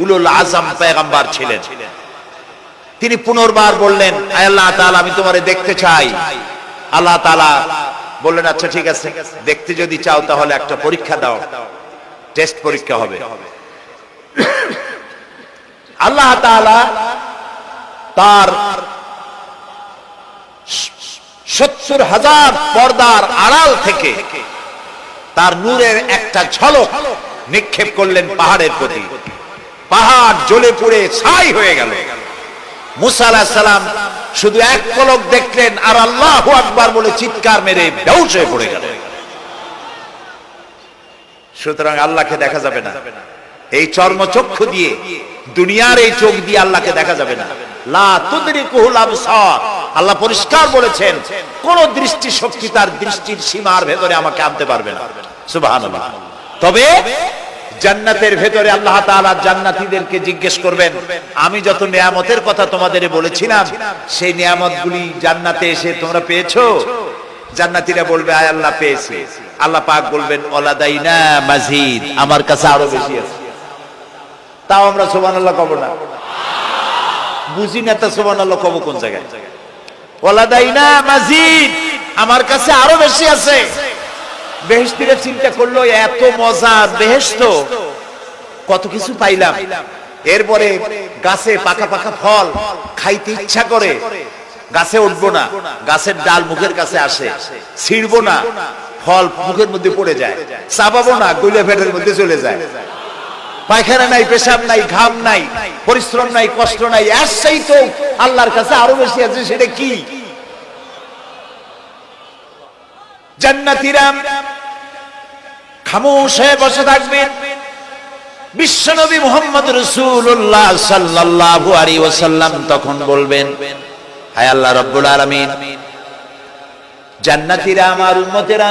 উলুল আজম পেগম্বার ছিলেন। তিনি পুনর্বার বললেন, "আয় আল্লাহ তাআলা, আমি তোমারে দেখতে চাই। আল্লাহ তাআলা বললেন আচ্ছা ঠিক আছে, দেখতে যদি চাও তাহলে একটা পরীক্ষা দাও। টেস্ট পরীক্ষা হবে। আল্লাহ তার সত্তর হাজার পর্দার আড়াল থেকে তার নূরের একটা ঝলক নিক্ষেপ করলেন পাহাড়ের প্রতি। পাহাড় জ্বলে পুড়ে ছাই হয়ে গেল। মুসা সালাম শুধু এক পলক দেখলেন, আর আল্লাহ আকবার বলে চিৎকার মেরে বেউস হয়ে পড়ে গেল। সুতরাং আল্লাহকে দেখা যাবে না। এই চর্মচক্ষু দিয়ে, দুনিয়ার এই চোখ দিয়ে আল্লাহকে দেখা যাবে না। আল্লাহ পরিষ্কার বলেছেন, কোন দৃষ্টি শক্তি তার দৃষ্টির সীমার ভেতরে আমাকে আনতে পারবে না। সুবহানাল্লাহ। তবে জান্নাতের ভেতরে আল্লাহ তাআলা জান্নাতীদেরকে জিজ্ঞেস করবেন, আমি যত নিয়ামতের কথা তোমাদের বলেছিলাম, সেই নিয়ামতগুলি জান্নাতে এসে তোমরা পেয়েছ? জান্নাতীরা বলবে, আয় আল্লাহ, পেয়েছি। আল্লাহ পাক বলবেন, ওলাদাইনা মাজিদ, আমার কাছে আরও বেশি আছে। তাও আমরা সুবহানাল্লাহ কব না। বুঝি না তা সুবহানাল্লাহ কব কোন জায়গায়? ওলাদাইনা মাজিদ, আমার কাছে আরও বেশি আছে। বেহেশতিরা চিন্তা করল, এত মজা, বেহেশত, কত কিছু পাইলাম। এরপরে গাছে পাকা পাকা ফল খাইতে ইচ্ছা করে, গাছে উঠবো না, গাছের ডাল মুখের কাছে আসে, ছিড়বো না, ফল মুখের মধ্যে পড়ে যায়, চাপাবো না গইলে ফেটের মধ্যে চলে যায়। পায়খানা নাই, পেশাব নাই, ঘাম নাই, পরিশ্রম নাই, কষ্ট নাই আসছেই তো আল্লাহর কাছে আরও বেশি আছে, সেটা কি? জান্নাতিরাম খামোশ হয়ে বসে থাকবেন বিশ্বনবী মোহাম্মদ রসুল্লাহ সাল্লাল্লাহু আলাইহি ওয়াসাল্লাম তখন বলবেন, হায় আল্লাহ রব্বুল আলামিন, জান্নাতীরা আমার উম্মতেরা,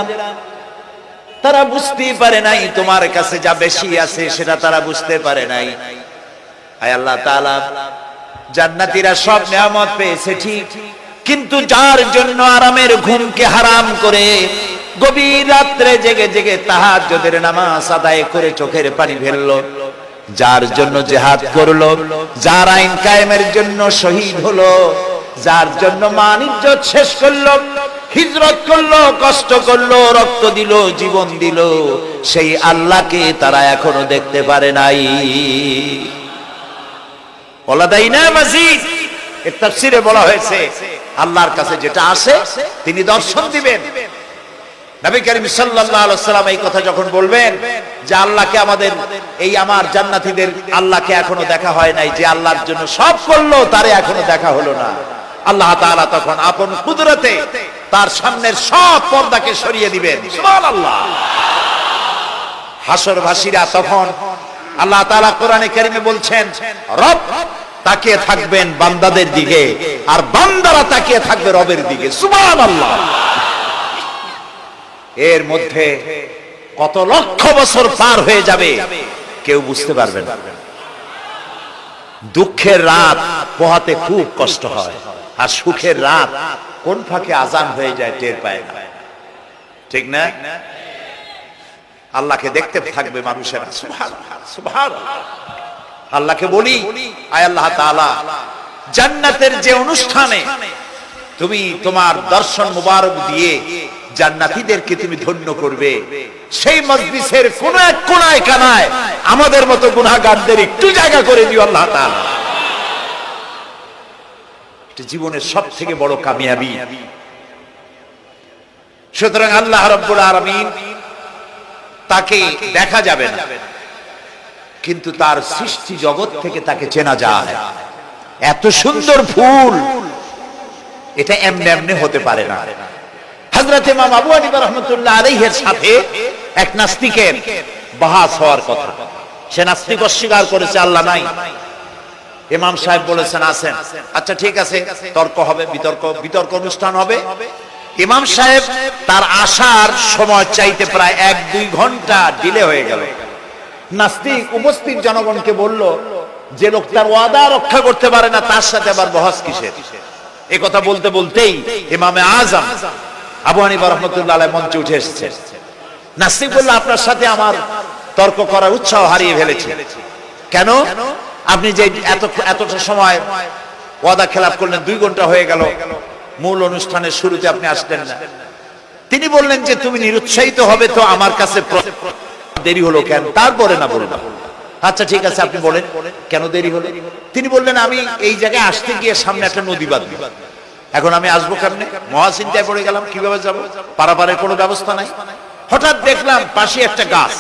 তারা বুঝতেই পারে নাই তোমার কাছে যা বেশি আছে সেটা তারা বুঝতে পারে নাই। হায় আল্লাহ তাআলা, জান্নাতীরা সব নিয়ামত পেয়েছে, ঠিক। কিন্তু যার জন্য আরামের ঘুমকে হারাম করে গভীর রাত্রে জেগে জেগে তাহাজ্জুদের নামাজ আদায় করে চোখের পানি ফেলল, যার জন্য জেহাদ করল, যার আইন কায়েমের জন্য শহীদ হলো, যার জন্য মান ইজ্জত শেষ করল, হিজরত করল, কষ্ট করল, রক্ত দিল, জীবন দিল, সেই আল্লাহকে তারা এখনও দেখতে পারে নাই। ওলাদাইনা মাজিদ এর তাফসিরে বলা হয়েছে আল্লাহর কাছে যেটা আসে তিনি দর্শন দিবেন। নবী করিম সাল্লাল্লাহু আলাইহি সাল্লাম এই কথা যখন বলবেন যে আল্লাহকে আমাদের এই আমার জান্নাতীদের আল্লাহকে এখনও দেখা হয় নাই যে আল্লাহর জন্য সব করল তারে এখনও দেখা হলো না। আল্লাহ তাআলা তখন আপন কুদরতে তার সামনের সব পর্দাকে সরিয়ে দিবেন। সুবহানাল্লাহ। হাসরবাসীরা তখন আল্লাহ তাআলা কোরআনে কারিমে বলছেন রব তাকিয়ে থাকবেন বান্দাদের দিকে আর বান্দারা তাকিয়ে থাকবে রবের দিকে। সুবহানাল্লাহ। এর মধ্যে কত লক্ষ বছর পার হয়ে যাবে কেউ বুঝতে পারবে না। দুঃখের রাত পোহাতে খুব কষ্ট হয় আর সুখের রাত কোন ফাঁকে আজান হয়ে যায় টের পায় না। ঠিক না? আল্লাহকে দেখতে থাকবে মানুষেরা। সুবহানাল্লাহ, সুবহানাল্লাহ। আল্লাহকে বলি, আয় আল্লাহ তাআলা, জান্নাতের যে অনুষ্ঠানে তুমি তোমার দর্শন মুবারক দিয়ে জান্নাতীদেরকে তুমি ধন্য করবে। সেই মজলিসের কোন এক কোনায় কানায় আমাদের মতো গুনাহগারদের একটু জায়গা করে দিও আল্লাহ তাআলা। জীবনের সব থেকে বড় কামিয়াবি। সুতরাং আল্লাহ রব্বুল আলামিন তাকে দেখা যাবে না। কিন্তু তার সৃষ্টি জগৎ থেকে তাকে চেনা যায়। এত সুন্দর ফুল। এটা এমনি এমনি হতে পারে না। হযরত ইমাম আবু হানিফা রাহমাতুল্লাহ আলাইহির সাথে এক নাস্তিকের বাহাস হওয়ার কথা। সে নাস্তিক অস্বীকার করেছে আল্লাহ নাই। ইমাম সাহেব বলেছেন আছেন। আচ্ছা ঠিক আছে তর্ক হবে বিতর্ক বিতর্ক অনুষ্ঠান হবে। ইমাম সাহেব তার আসার সময় চাইতে প্রায় এক দুই ঘণ্টা ডিলে হয়ে গেল। নাস্তিক উপস্থিত জনগণকে বলল, যে লোক তার ওয়াদা রক্ষা করতে পারে না, তার সাথে আবার বহাস কিসের? এ কথা বলতে বলতেই ইমামে আজম আবু হানিফা রহমতুল্লাহ মঞ্চে উঠে এসেছেন নাস্তিক বলল, আপনার সাথে আমার তর্ক করার উৎসাহ হারিয়ে ফেলেছি। কেন? আপনি যে এত এতটা সময় ওয়াদা খেলাপ করলেন, দুই ঘণ্টা হয়ে গেল, মূল অনুষ্ঠানের শুরুতে আপনি আসলেন না। তিনি বললেন যে, তুমি নিরুৎসাহিত হবে তো আমার কাছে দেরি হলো কেন? তারপরে না বললাম আচ্ছা ঠিক আছে আপনি বলেন কেন দেরি হলো? তিনি বললেন আমি এই জায়গায় আসতে গিয়ে সামনে একটা নদী বাঁধবে। এখন আমি আসব কেমনে? মহাচিন্তায় পড়ে গেলাম কীভাবে যাব? পারাপারের কোনো ব্যবস্থা নাই। হঠাৎ দেখলাম পাশে একটা গাছ।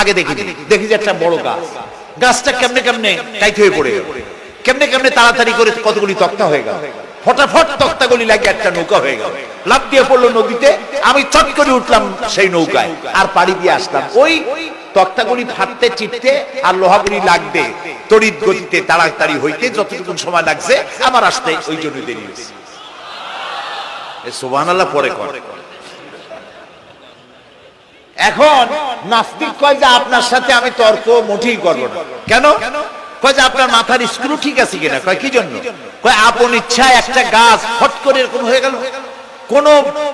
আগে দেখি দেখি যে একটা বড় গাছ। গাছটা কেমনে কেমনে টাইট হয়ে পড়ে গেল। কেমনে কেমনে তাড়াতাড়ি করে কতগুলি তক্তা হয়ে গেল। ফটাফট তক্তাগুলি লাগে একটা নৌকা হয়ে গেল। লাভ দিয়ে পড়ল নদীতে, আমি চট করে উঠলাম সেই নৌকায়। আর পাড়ি দিয়ে আসলাম। ওই তক্তাগুলি ফাটতে, চিটতে আর লোহাগুলি লাগবে। তড়িৎ গতিতে তাড়াতাড়ি হইতে যতটুকু সময় লাগছে, আমার আসতে ওই জন্য দেরি হয়েছে। সোবান আল্লাহ পরে এখন নাস্তিক কয় যে আপনার সাথে আমি তর্ক মোটেই করব না। কেন? কয় যে আপনার মাথার স্ক্রু ঠিক আছে কিনা? কয়, কি জন্য? কয়, আপন ইচ্ছায় একটা গাছ ফট করে এরকম হয়ে গেল। কোন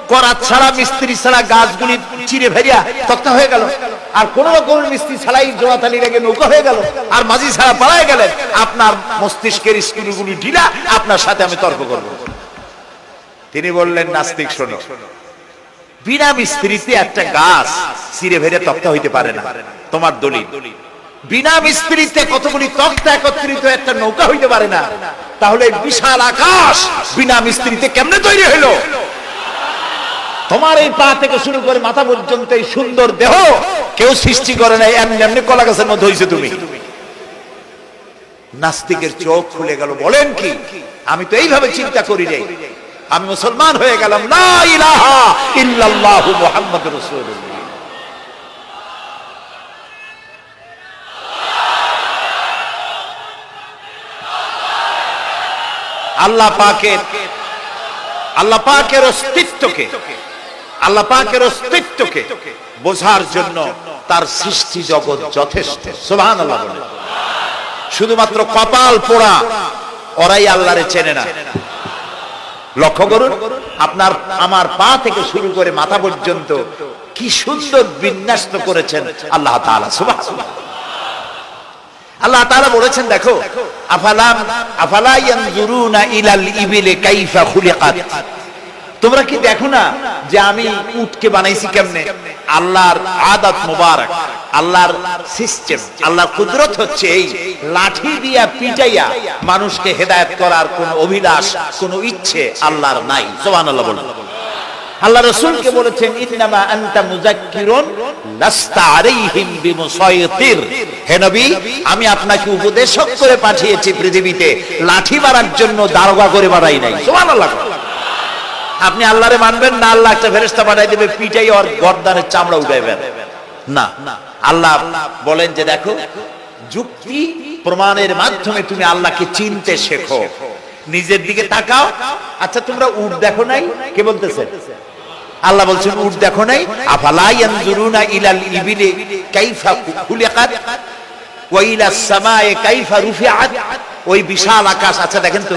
করা ছাড়া, মিস্ত্রি ছাড়া গাছগুলি চিরে ভেরিয়া তক্তা হয়ে গেল। আর কোন রকম মিস্ত্রি ছাড়াই জোড়াতালি লেগে নৌকা হয়ে গেল। আর মাঝি ছাড়া পালায় গেলেন আপনার মস্তিষ্কের স্ক্রুগুলি ঢিলা, আপনার সাথে আমি তর্ক করব। তিনি বললেন, নাস্তিক, শোনো। বিনা মিস্ত্রিতে একটা গাছ চিরে ভেরে তক্তা হইতে পারে না। তোমার দলিল। বিনা মিস্ত্রিতে কতগুলি তক্তা একত্রিত একটা নৌকা হইতে পারে না। তাহলে বিশাল আকাশ বিনা মিস্ত্রিতে কেমনে তৈরি হইল? তোমার এই পা থেকে শুরু করে মাথা পর্যন্ত এই সুন্দর দেহ কেউ সৃষ্টি করে নাই, এমনি এমনি কলা গাছের মধ্যে হয়েছে তুমি। নাস্তিকের চোখ খুলে গেল, বলেন কি? আমি তো এইভাবে চিন্তা করি রে আমি মুসলমান হয়ে গেলাম না ইলাহা ইল্লাল্লাহু মুহাম্মাদুর রাসূলুল্লাহ। আল্লাহ পাকের আল্লাহ পাকের অস্তিত্বকে, আল্লাহ পাকের অস্তিত্বকে বোঝার জন্য তার সৃষ্টি জগৎ যথেষ্ট। সুবহানাল্লাহ বলে। শুধুমাত্র কপাল পোড়া ওরাই আল্লাহরে চেনে না। লক্ষ্য করুন, আপনার আমার পা থেকে শুরু করে মাথা পর্যন্ত কি সুন্দর বিন্যাস করেছেন আল্লাহ তাআলা, সুবহানাল্লাহ। আল্লাহ তাআলা বলেছেন, দেখো, আফালাম, আফালা ইয়ানজুরুনা ইলাল ইবিলি কাইফা খুলিকাত। তোমরা কি দেখো না যে আমি উটকে বানাইছি কেমনে? আল্লাহর আদাত মুবারক, আল্লাহর সিস্টেম, আল্লাহর কুদরত হচ্ছে এই লাঠি দিয়া পিটাইয়া মানুষকে হেদায়েত করার কোন অভিলাষ, কোন ইচ্ছে আল্লাহর নাই। সুবহানাল্লাহ বলুন। আল্লাহ রাসূলকে বলেছেন, ইন্নামা আনতা মুযাক্কিরুন লাস্তা আলাইহিম বিমুসাইতির হে নবী, আমি আপনাকে উপদেশক করে পাঠিয়েছি পৃথিবীতে, লাঠি মারার জন্য দারোগা করে বাড়াই নাই। সুবহানাল্লাহ। আপনি আল্লাহরে মানবেন না, আল্লাহ একটা ফেরেশতা পাঠাই দেবে, পিটাই ওর গর্দানের চামড়া উঠাইবেন না। আল্লাহ বলেন যে, দেখো, যুক্তি প্রমাণের মাধ্যমে তুমি আল্লাহকে চিনতে শেখো। নিজের দিকে তাকাও। আচ্ছা তোমরা উট দেখো নাই? কে বলতেছে? আল্লাহ বলছেন, উট দেখো নাই? আফালা ইয়ানজুরুনা ইলাল ইবিলি কাইফা খুলিকাত? ওয়া ইলাস সামায়ে কাইফা রুফিআত? ওই বিশাল আকাশ আচ্ছা দেখেন তো,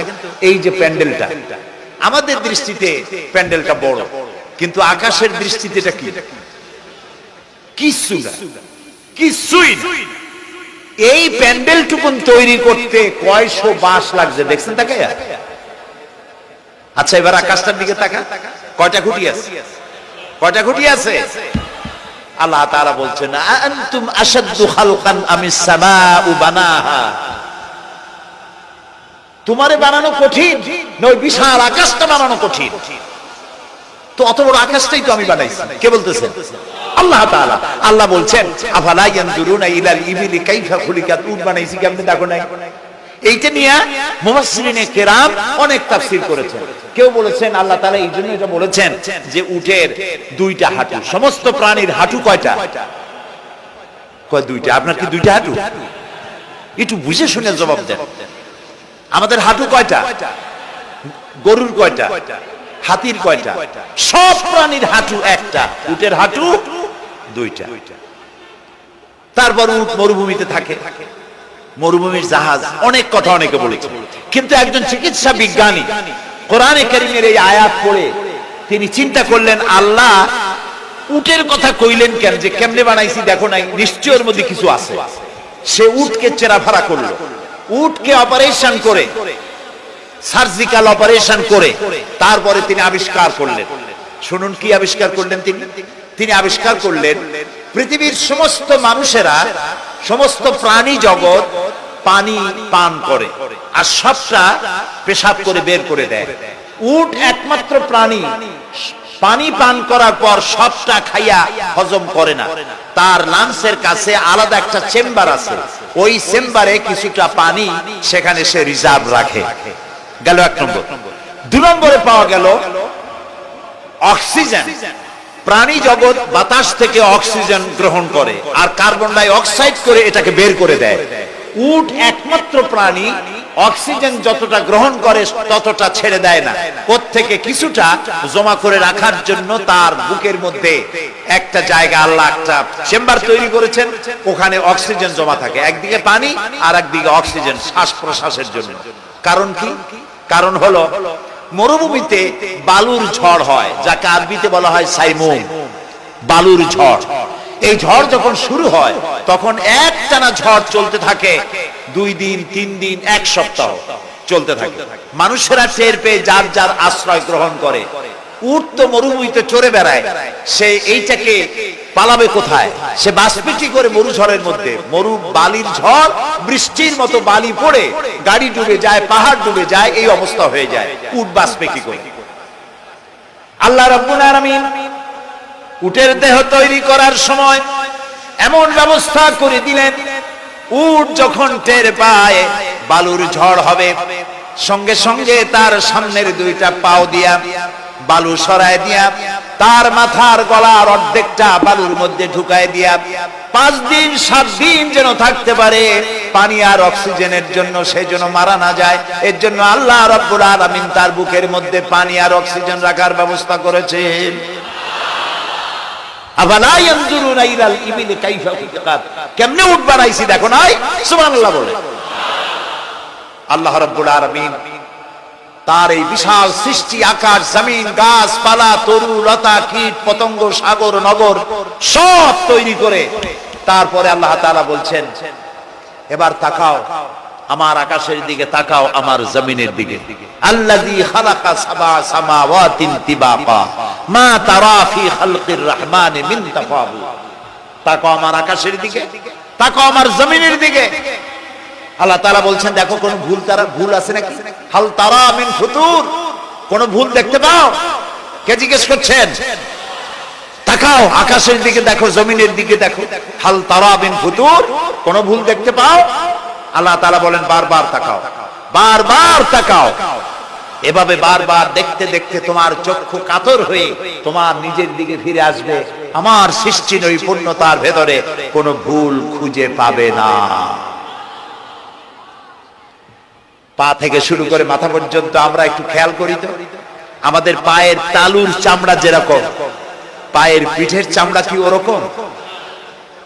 এই যে প্যান্ডেলটা। আমাদের দৃষ্টিতে প্যান্ডেলটা বড়, কিন্তু আকাশের দৃষ্টিতে এটা কি? কিছু না। কিছুই। এই প্যান্ডেলটুকুন তৈরি করতে কয়শো বাঁশ লাগছে, দেখছেন তাকে আচ্ছা এবার আকাশটার দিকে তাকা। কয়টা খুঁটি আছে? কয়টা খুঁটি আছে? আল্লাহ তাআলা বলছেন আনতুম আশাদ্দু খালকান আমিস সামাউ বানাহা? তোমারে বানানো কঠিন নয় বিশাল আকাশটা বানানো কঠিন। তো অত বড় আকাশটাই তো আমি বানাইছি। কে বলতেছেন আল্লাহ তাআলা। আল্লাহ বলছেন আফালা ইয়ানজুরুনা ইলাল ইবিলি কাইফা খুলিকাত? উট বানাইছি কেমনে? দেখো নাই। এইটা নিয়ে মুফাসসিরিনে কেরাম অনেক তাফসীর করেছেন। কেউ বলেছেন, আল্লাহ তাআলা এই জন্য এটা বলেছেন যে উটের দুইটা হাঁটু, সমস্ত প্রাণীর হাঁটু কয়টা? কয় দুইটা? আপনার কি দুইটা হাঁটু? একটু বুঝে শুনে জবাব দেন। আমাদের হাঁটু কয়টা? গরুর কয়টা? হাতির কয়টা? সব প্রাণীর হাঁটু একটা, উটের হাঁটু দুইটা। তারপর উট মরুভূমিতে থাকে। মরুভূমির জাহাজ, অনেক কথা অনেকে বলেছে। কিন্তু একজন চিকিৎসা বিজ্ঞানী কোরআনে কারিমের এই আয়াত পড়ে তিনি চিন্তা করলেন, আল্লাহ উটের কথা কইলেন কেন? যে কেমনে বানাইছি? দেখো নাই নিশ্চয়ের মধ্যে কিছু আছে। সে উটকে চেরাফারা করল। উটকে অপারেশন করে, সার্জিক্যাল অপারেশন করে, তারপরে তিনি আবিষ্কার করলেন। শুনুন কি আবিষ্কার করলেন তিনি? তিনি আবিষ্কার করলেন, পৃথিবীর সমস্ত মানুষেরা, সমস্ত প্রাণী জগৎ পানি পান করে। আর সবটা পেশাব করে বের করে দেয়। উট একমাত্র প্রাণী। পানি পান করার পর সবটা খাইয়া হজম করে না। তার লাংসের কাছে আলাদা একটা চেম্বার আছে। ওই চেম্বারে কিছুটা পানি সেখানে সে রিজার্ভ রাখে। গেল এক নম্বর। দু নম্বরে পাওয়া গেল অক্সিজেন। প্রাণী জগৎ বাতাস থেকে অক্সিজেন গ্রহণ করে। আর কার্বন ডাই অক্সাইড করে এটাকে বের করে দেয়। উট একমাত্র প্রাণী, অক্সিজেন যতটা গ্রহণ করে ততটা ছেড়ে দেয় না। থেকে কিছুটা জমা করে রাখার জন্য তার বুকের মধ্যে একটা জায়গা আল্লাহ একটা চেম্বার তৈরি করেছেন, ওখানে অক্সিজেন জমা থাকে। একদিকে পানি আর একদিকে অক্সিজেন শ্বাস প্রশ্বাসের জন্য। কারণ কি? কারণ হলো, মরুভূমিতে বালুর ঝড় হয়, যাকে আরবিতে বলা হয় সাইমুন বালুর ঝড়। এই ঝড় যখন শুরু হয়, তখন একটানা ঝড় চলতে থাকে। দুই দিন, তিন দিন, এক সপ্তাহ চলতে থাকে। মানুষেরা টের পেয়ে যার যার আশ্রয় গ্রহণ করে। মরুভূমিতে চড়ে বেড়ায়। সে এইটাকে পালাবে কোথায়? সে বাসপিটি করে মরু ঝড়ের মধ্যে। মরু বালির ঝড়, বৃষ্টির মতো বালি পড়ে, গাড়ি ডুবে যায়, পাহাড় ডুবে যায়, এই অবস্থা হয়ে যায়। উট বাসপে কি করে? আল্লাহ রাব্বুল আলামিন উটের দেহ তৈরি করার সময় এমন ব্যবস্থা করে দিলেন, উট যখন টের পায়, বালুর ঝড় হবে। সঙ্গে সঙ্গে তার সামনের দুইটা পাও দিয়া বালু সরায় দিয়া, তার মাথার গলার অর্ধেকটা বালুর মধ্যে ঢুকায় দিয়া পাঁচ দিন, সাত দিন যেন থাকতে পারে, পানি আর অক্সিজেনের জন্য সে যেন মারা না যায়। এর জন্য আল্লাহ রব্বুল আলামিন তার বুকের মধ্যে পানি আর অক্সিজেন রাখার ব্যবস্থা করেছেন। কেমনে বানাইছি দেখো নাই? বলে। আল্লাহ তার এই বিশাল সৃষ্টি আকাশ, জমিন, গাছপালা, তরু, লতা, কীট, পতঙ্গ, সাগর, নগর সব তৈরি করে তারপরে আল্লাহ তাআলা বলছেন, এবার তাকাও আমার আকাশের দিকে তাকাও, আমার জমিনের দিকে। আল্লাযী খালাকা তারা বলছেন, দেখো কোন ভুল তারা, ভুল আছে নাকি? হাল তারা মিন ফুতুর। কোন ভুল দেখতে পাও? কে জিজ্ঞেস করছেন? তাকাও, আকাশের দিকে দেখো, জমিনের দিকে দেখো। হাল তারা বিন ফুতুর। কোন ভুল দেখতে পাও? আল্লাহ তাআলা বলেন, বারবার তাকাও। বারবার তাকাও। এভাবে বারবার দেখতে দেখতে তোমার চক্ষু কাতর হয়ে তোমার নিজের দিকে ফিরে আসবে। আমার সৃষ্টি নৈপুণ্যতার ভেতরে কোনো ভুল খুঁজে পাবে না। পা থেকে শুরু করে মাথা পর্যন্ত আমরা একটু খেয়াল করি তো। আমাদের পায়ের তালুর চামড়া যেরকম, পায়ের পিঠের চামড়া কি ওরকম?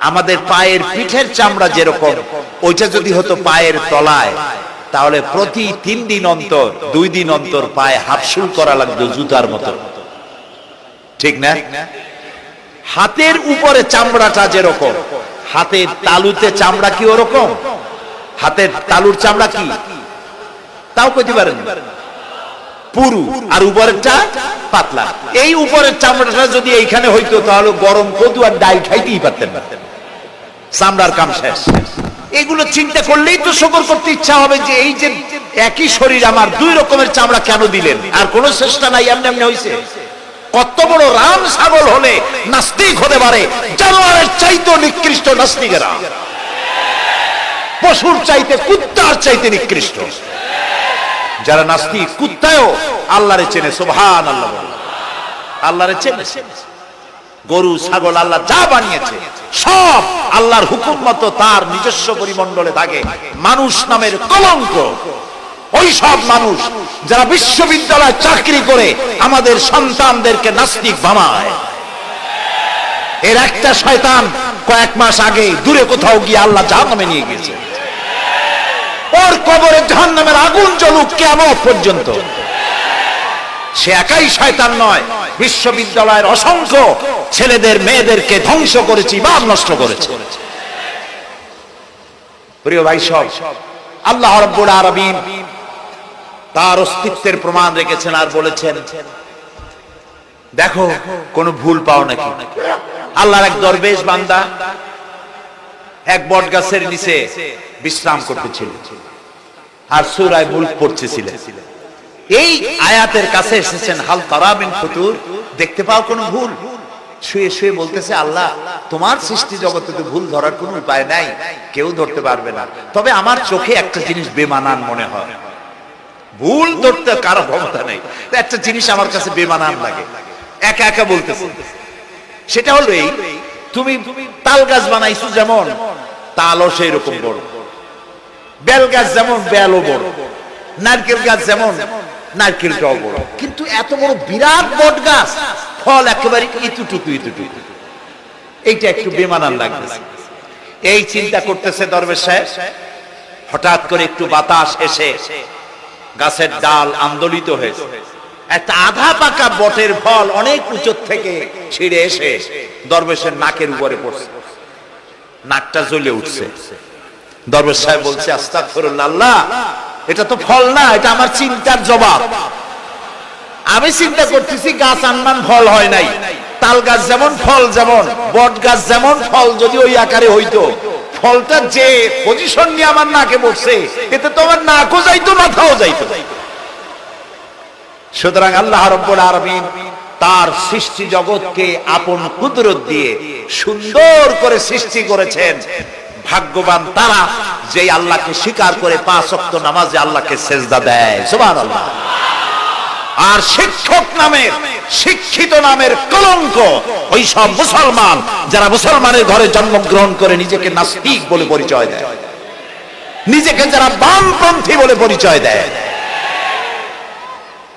আমাদের পায়ের পিঠের চামড়া যেরকম, ওইটা যদি হতো পায়ের তলায়, তাহলে প্রতি তিন দিন অন্তর, দুই দিন অন্তর পায়ে হাফসুল করা লাগতো জুতার মতো। ঠিক না? হাতের উপরে চামড়াটা যেরকম, হাতের তালুতে চামড়া কি ওরকম? হাতের তালুর চামড়া কি? তাও কইতে পারেন পুরু, আর উপরেরটা পাতলা। এই উপরের চামড়াটা যদি এইখানে হইতো, তাহলে গরম কদু আর ডাল খাইতেই পারতেন না। চামড়ার কাম শেষ। এগুলো চিন্তা করলেই তো শকর করতে ইচ্ছা হবে যে এই যে একই শরীর আমার দুই রকমের চামড়া কেন দিলেন? আর কোন চেষ্টা নাই, এমনি এমনি হয়েছে কত বড় রাম ছাগল হলে নাস্তিক হতে পারে, জানোয়ারের চাইতে নিকৃষ্ট নাস্তিকেরা। পশুর চাইতে, কুত্তার চাইতে নিকৃষ্ট। যারা নাস্তিক, কুত্তায়ও আল্লাহরে চেনে সুবহান আল্লাহ। আল্লাহরে চেনে। গরু, ছাগল আল্লাহ যা বানিয়েছে, সব আল্লাহর হুকুম মতো তার নিজস্ব পরিমণ্ডলে থাকে মানুষ নামের কলঙ্ক। ওই সব মানুষ যারা বিশ্ববিদ্যালয়ে চাকরি করে আমাদের সন্তানদেরকে নাস্তিক বানায়। এর একটা শয়তান কয়েক মাস আগে দূরে কোথাও গিয়ে আল্লাহ জাহান্নামে নিয়ে গেছে ওর কবরে জাহান্নামের আগুন জ্বলুক কেমন পর্যন্ত। সে একাই শয়তান নয়। বিশ্ববিদ্যালয়ের অসংখ্য ছেলেদের, মেয়েদেরকে ধ্বংস করেছি বা নষ্ট করেছে। প্রিয় ভাই সব, আল্লাহ রব্বুল আলামিন তার অস্তিত্বের প্রমাণ রেখেছেন আর বলেছেন, দেখো কোনো ভুল পাও নাকি? আল্লাহর এক দরবেশ বান্দা এক বট গাছের নিচে বিশ্রাম করতেছিল। আর সুরায় মুল্ক পড়তেছিলেন। এই আয়াতের কাছে এসেছেন, হাল তারাবিন ফুতুর দেখতে পাও কোনো ভুল? শুয়ে শুয়ে বলতেছে, আল্লাহ, তোমার সৃষ্টি জগতে তো ভুল ধরার কোনো উপায় নাই, কেউ ধরতে পারবে না। তবে আমার চোখে একটা জিনিস বেমানান মনে হয়। ভুল ধরতে কারও ক্ষমতা নেই। একটা জিনিস আমার কাছে বেমানান লাগে। একা একা বলতেছে। সেটা হলো এই, তুমি তাল গাছ বানাইছো যেমন, তালও সেই রকম বড়। বেল গাছ যেমন, বেলও বড়। নারকেল গাছ যেমন নারকেলটাও বড় কিন্তু এত বড় বিরাট বট গাছ ফল একেবারে ইতুটুকু ইতুটুকু এইটা একটু বেমানান লাগতেছে। এই চিন্তা করতেছে দরবেশ সাহেব। হঠাৎ করে একটু বাতাস এসে গাছের ডাল আন্দোলিত হয়েছে। একটা আধা পাকা বটের ফল অনেক উঁচু থেকে ছিঁড়ে এসে দরবেশের নাকের উপরে পড়ছে। নাকটা জ্বলে উঠছে। দরবেশ সাহেব বলছে আস্তাগফিরুল্লাহ। আল্লাহ এটা তো ফল না, এটা আমার চিন্তার জবাব। আমি চিন্তা করতেছি গাছ আনমান ফল হয় নাই। তাল গাছ যেমন ফল যেমন, বট গাছ যেমন ফল যদি ওই আকারে হইতো। ফলটা যে পজিশন নিয়ে আমার নাকে বসছে, এতে তো আমার নাকও যাইতো, মাথাও যাইতো। সুতরাং আল্লাহ রব্বুল আলামিন তার সৃষ্টি জগৎকে আপন কুদরত দিয়ে সুন্দর করে সৃষ্টি করেছেন। ভাগ্যবান তারা যে আল্লাহকে স্বীকার করে পাঁচ ওয়াক্ত নামাজে আল্লাহকে সেজদা দেয়। সুবহানাল্লাহ। আর শিক্ষক নামের, শিক্ষিত নামের কলঙ্ক ওই সব মুসলমান যারা মুসলমানের ঘরে জন্মগ্রহণ করে নিজেকে নাস্তিক বলে পরিচয় দেয়। নিজেকে যারা বামপন্থী বলে পরিচয় দেয়।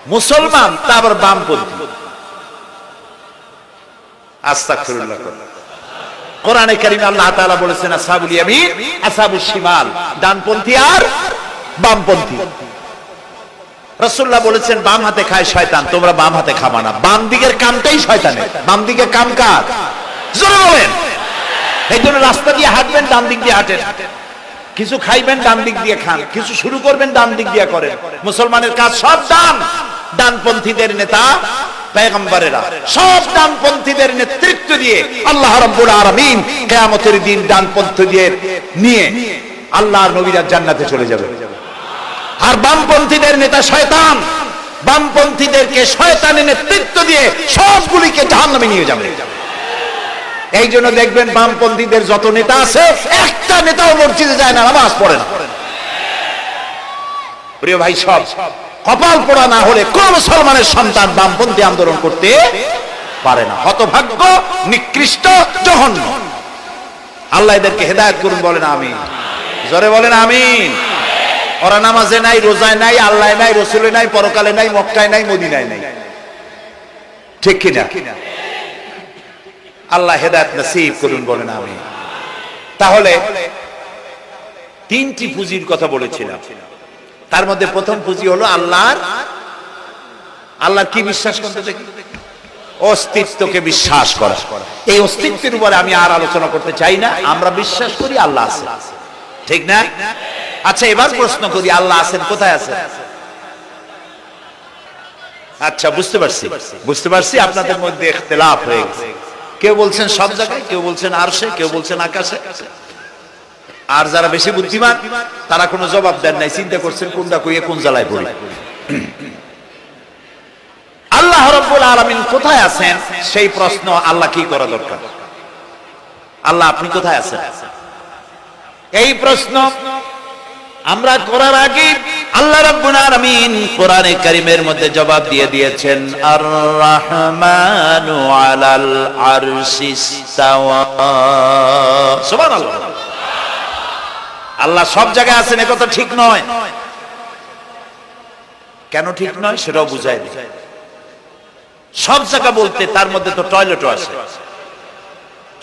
মুসলমান তা আবার বামপন্থী। করুন। কোরআনে কারিমে আল্লাহ তাআলা বলেছেন, আসহাবুল ইয়ামিন, আসহাবুশ শিমাল। ডানপন্থী আর বামপন্থী। রাসূলুল্লাহ বলেছেন, বাম হাতে খায় শয়তান, তোমরা বাম হাতে খাবা না। বাম দিকের কামটাই শয়তানের। বাম দিকের কাম কার? জোরে বলেন। এই জন্য রাস্তা দিয়ে হাঁটবেন, ডান দিক দিয়ে হাঁটেন। কিছু খাইবেন, ডান দিক দিয়ে খান। কিছু শুরু করবেন, ডান দিক দিয়ে করেন। মুসলমানের কাজ সব ডান। ডানপন্থীদের নেতা পেগম্বরেরা, সব ডানপন্থীদের নেতৃত্ব দিয়ে আল্লাহ রাব্বুল আলামিন কিয়ামতের দিন ডানপন্থীদের নিয়ে আল্লাহর নবীরা জান্নাতে চলে যাবে। আর বামপন্থীদের নেতা শয়তান, বামপন্থীদেরকে শয়তানের নেতৃত্ব দিয়ে সবগুলিকে জাহান্নামে নিয়ে যাবে। এই জন্য দেখবেন বামপন্থীদের যত নেতা আছে, একটা নেতাও মসজিদে যায় না, নামাজ পড়ে না। প্রিয় ভাই, সব। কপাল পোড়া না হলে কোন মুসলমানের সন্তান বামপন্থী আন্দোলন করতে পারে না। হতভাগ্য, নিকৃষ্ট, জঘন্য। আল্লাহ এদেরকে হেদায়ত করুন, বলেন আমি জোরে বলেন আমিন। ওরা নামাজে নাই, রোজায় নাই আল্লাহ নাই, রসুলে নাই, পরকালে নাই, মক্কায় নাই, মদিনায় নাই। ঠিক কিনা? আল্লাহ হেদায়ত নসিব করুন, বলেন আমি তাহলে তিনটি পুঁজির কথা বলেছিলাম। তার মধ্যে প্রথম পুঁজি হলো আল্লাহর আল্লাহর কি বিশ্বাস করতে দেখি অস্তিত্বকে বিশ্বাস করা। এই অস্তিত্বের উপরে আমি আর আলোচনা করতে চাই না। আমরা বিশ্বাস করি আল্লাহ আছে। ঠিক না? আচ্ছা এবার প্রশ্ন করি, আল্লাহ আছেন, কোথায় আছেন? আচ্ছা বুঝতে পারছি। বুঝতে পারছি আপনাদের মধ্যে ইখতিলাফ হয়ে গেছে। কেউ বলছেন সব জায়গায়, কেউ বলছেন আরশে, কেউ বলছেন আকাশে। আর যারা বেশি বুদ্ধিমান, তারা কোনো জবাব দেন নাই, চিন্তা করছেন কোনটা কইয়ে কোন জ্বালায় পড়ি। আল্লাহ রব্বুল আলামিন কোথায় আছেন? সেই প্রশ্ন আল্লাহ কি করা দরকার? আল্লাহ আপনি কোথায় আছেন? এই প্রশ্ন আমরা করার আগে আল্লাহ রাব্বুল আলামিন কোরআনে কারীমের মধ্যে জবাব দিয়ে দিয়েছেন আর রহমানু আলাল আরশিস তাওয়া সুবহানাল্লাহ। আল্লাহ সব জায়গায় আছেন একথা ঠিক নয়। কেন ঠিক নয়? সেটাও বুঝাই সব জায়গা বলতে তার মধ্যে তো টয়লেটও আছে।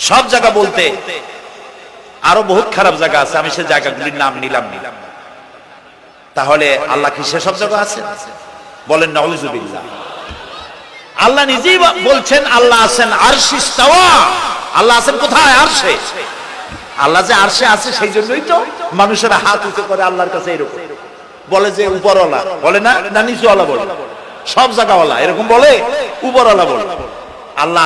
সব জায়গা বলতে আরও বহুত খারাপ জায়গা আছে, আমি সে জায়গাগুলির নাম নিলাম নিলাম তাহলে আল্লাহ কি সে সব জায়গা আছে বলেন নওজুবিল্লাহ আল্লাহ নিজেই বলছেন, আল্লাহ আছেন আর আল্লাহ আছেন কোথায়? আরশে। আল্লাহ যে আরশে আছে সেই জন্যই তো মানুষেরা হাত উঁচু করে আল্লাহর কাছে এরকম। বলে যে উপরওয়ালা, বলে না? না নিচুওয়ালা বলে। সব জায়গাওয়ালা, এরকম বলে? উপরওয়ালা বলে। আল্লাহ